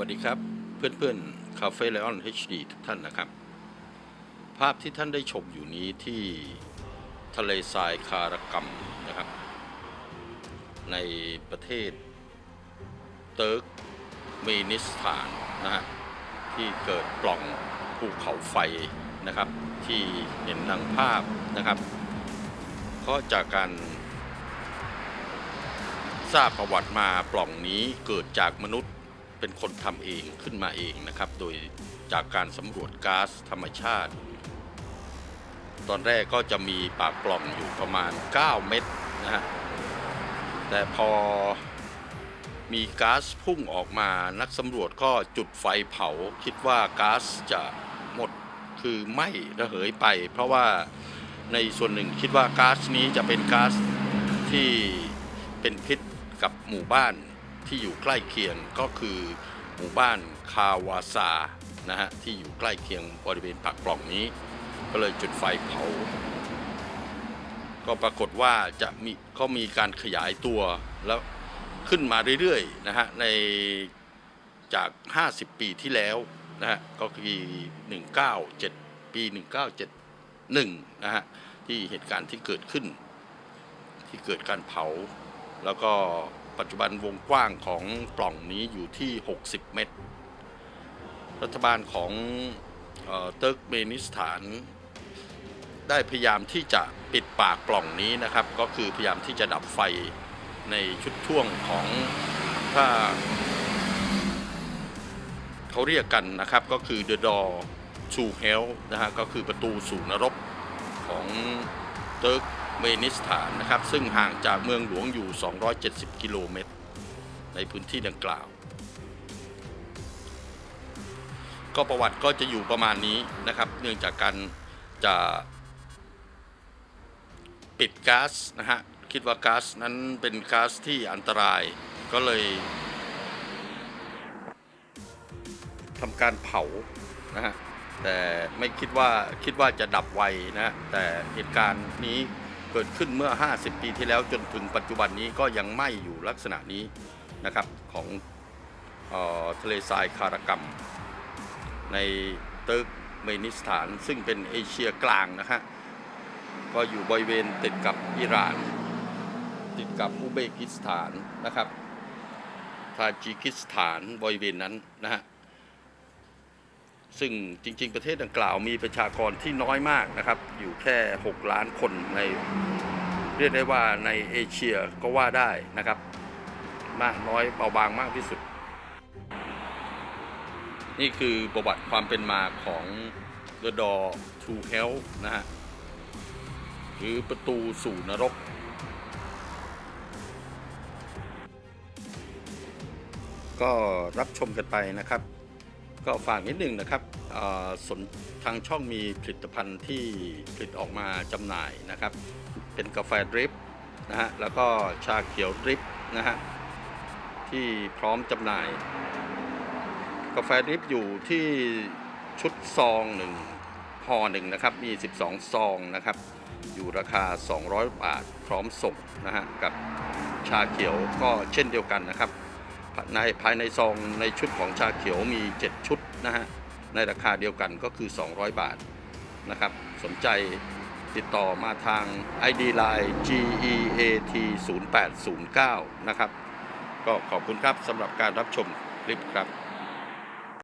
วัสดีครับ เพื่อนๆคาเฟ่ไลออน HD ทุกท่านนะครับ ภาพที่ท่านได้ชมอยู่นี้ที่ทะเลทรายคารกรรมนะครับ ในประเทศเติร์กเมนิสถานนะฮะที่เกิดปล่องภูเขาไฟนะครับที่เห็นดังภาพนะครับเพราะจากการทราบประวัติมาปล่องนี้เกิดจากมนุษย์ เป็นคนทำเองขึ้นมาเองนะครับ โดยจากการสำรวจก๊าซธรรมชาติ ตอนแรกก็จะมีปากปล่องอยู่ประมาณ 9 เม็ดนะฮะแต่พอมีก๊าซพุ่งออกมานักสำรวจก็จุดไฟเผา คิดว่าก๊าซจะหมดคือไหม้ระเหยไป เพราะว่าในส่วนหนึ่งคิดว่าก๊าซนี้จะเป็นก๊าซที่เป็นพิษกับหมู่บ้าน ที่อยู่ใกล้เคียงก็คือหมู่บ้านคาวาซานะฮะที่อยู่ใกล้เคียงบริเวณปากปล่องนี้ ก็เลยจุดไฟเผา ก็ปรากฏว่าจะมีเขามีการขยายตัวแล้วขึ้นมาเรื่อยๆนะฮะในจาก 50 ปีที่แล้วนะฮะก็คือ197 ปี 1971นะฮะที่เหตุการณ์ที่เกิดขึ้น ที่เกิดการเผาแล้วก็ ปัจจุบันวงกว้างของปล่องนี้อยู่ที่ 60 เมตร รัฐบาลของเติร์กเมนิสถาน ได้พยายามที่จะปิดปากปล่องนี้นะครับ ก็คือพยายามที่จะดับไฟในชุดช่วงของถ้าเขาเรียกกันนะครับก็คือ The Door to Hell นะฮะก็คือประตูสู่นรกของเติร์ก เมนิสถานนะครับ ซึ่งห่างจากเมืองหลวงอยู่ 270 กิโลเมตร ในพื้นที่ดังกล่าว ก็ประวัติก็จะอยู่ประมาณนี้นะครับ เนื่องจากการจะปิดก๊าซนะฮะ คิดว่าก๊าซนั้นเป็นก๊าซที่อันตรายก็เลยทำการเผานะฮะแต่ไม่คิดว่าคิดว่าจะดับไวนะ แต่เหตุการณ์นี้ กิดขึ้นเมื่อ 50 ปีที่แล้วจนถึงปัจจุบันนี้ก็ยังไหม้อยู่ลักษณะนี้นะครับของออทะเลทรายคารกรรม ในเติร์กเมนิสถาน ซึ่งเป็นเอเชียกลางนะฮะก็อยู่บริเวณติดกับอิหร่าน ติดกับอุเบกิสถานนะครับทาจิกิสถานบริเวณนั้นนะฮะ ซึ่งจริง ๆ ประเทศดังกล่าวมีประชากรที่น้อยมากนะครับ อยู่แค่ 6 ล้านคนในเรียกได้ว่าในเอเชียก็ว่าได้นะครับ มากน้อยเบาบางมากที่สุด นี่คือประวัติความเป็นมาของ The Door to Hell นะฮะหรือประตูสู่นรกก็รับชมกันไปนะครับ ก็ฝากนิดหนึ่งนะครับสนทางช่องมีผลิตภัณฑ์ที่ผลิตออกมาจำหน่ายนะครับ เป็นกาแฟดริปนะฮะแล้วก็ชาเขียวดริปนะฮะที่พร้อมจำหน่าย กาแฟดริปอยู่ที่ชุดซองหนึ่งห่อหนึ่งนะครับ มี 12 ซองนะครับ อยู่ราคา 200 บาท พร้อมส่งนะฮะกับชาเขียวก็เช่นเดียวกันนะครับ ในภายในซองในชุดของชาเขียวมี 7 ชุดนะฮะในราคาเดียวกันก็คือ 200 บาทนะครับ สนใจติดต่อมาทาง ID Line GEAT 0809นะครับ ก็ขอบคุณครับสำหรับการรับชมคลิปครับ